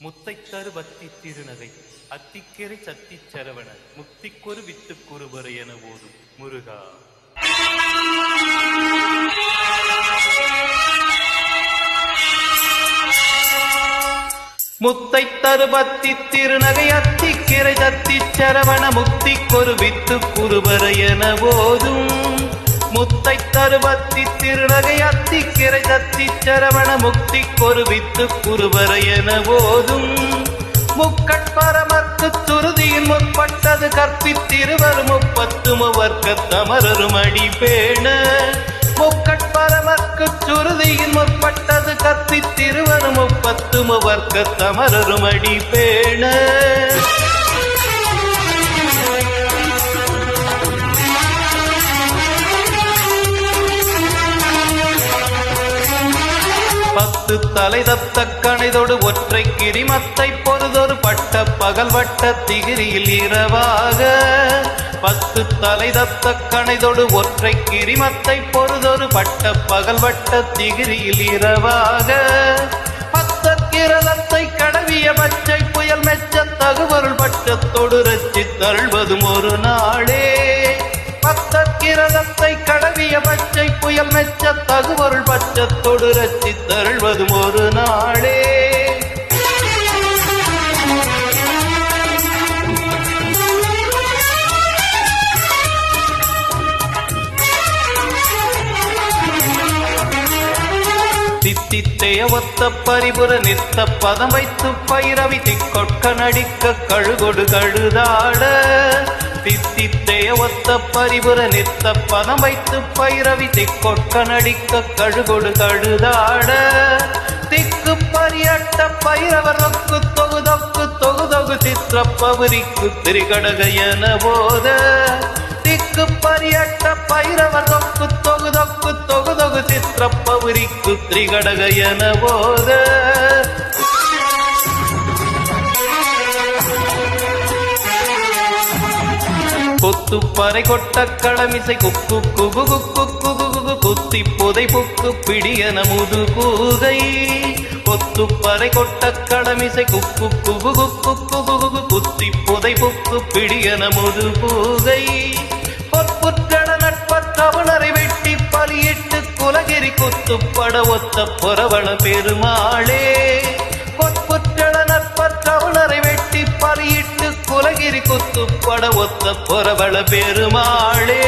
முத்தைத்தரு பத்தி திருநகை அத்திக்கரை சத்தி சரவண முக்திக்கொரு வித்து குறுபறை என ஓதும் முருகா. முத்தை தருபத்தி திருநகை அத்திக்கிரை தத்தி சரவண முக்தி கொரு வித்து குருவர என போதும் முத்தை தருவத்தி திருநகை அத்தி கிரை தத்தி சரவண முக்தி கொருவித்து வித்து என ஓதும். முக்கட்பரமர்க்கு துருதியின் முற்பட்டது கற்பித்திருவர் முப்பத்து முவர்க்க தமரரும் அடி பேண. முக்கட்பரமர்க்கு சுருதியின் முற்பட்டது கற்பித்திருவர் முப்பத்து முவர்க்க தமரரும் அடி பேண. பத்து தலை தத்த கணைதொடு ஒற்றை கிரிமத்தை பொறுதொரு பட்ட பகல் வட்ட திகிரியில் இரவாக. பத்து தலை தத்த கணைதொடு ஒற்றை கிரிமத்தை பொறுதொரு பட்ட பகல் வட்ட திகிரியில் இரவாக. பத்தக்கிரதத்தை கடவிய பச்சை புயல் மெச்ச தகுவருள் பட்டத்தோடு ரச்சி தருள்வதும் ஒரு நாள். பத்தக்கிரதத்தை கடவிய பச்சை புயல் மெச்ச தகுவருள் பச்சத்தொடு ரச்சி தருள்வதும் ஒரு நாளே. தித்தித்தைய ஒத்த பரிபுர நித்த பதம் வைத்து பைரவி திக்கொட்க நடிக்க கழுகொடு கழுதாட. நித்த பரிபுர நித்த பதம் வைத்து பைரவி திக்கொட்க நடிக்க கழுகொடு கழுதாட. திக்கு பரியட்ட பைரவர் நொக்கு தொகுதொக்கு தொகுதொகு சித்திர பவுரிக்கு திரிகடக என போத. திக்கு பரியட்ட பைரவர் நொக்கு தொகுதொக்கு தொகுதொகு சித்திர பவுரிக்கு திரிகடக என போத. கொத்து பறை கொட்ட களமிசை குக்கு குகு குக்கு குகு குகு குத்தி புதை புக்கு பிடியன முது கூகை கொத்து பறை கொட்ட களமிசை குக்கு குகு குக்கு குகு குகு குத்தி புதை புக்கு பிடியன முது கூகை பொற்புற்றட நட்பற்றவனரை வெட்டி பலியிட்டு குலகிரி குத்துப்பட ஒத்த புறவள பெருமாளே. ஒத்த புறவள பெருமாளே.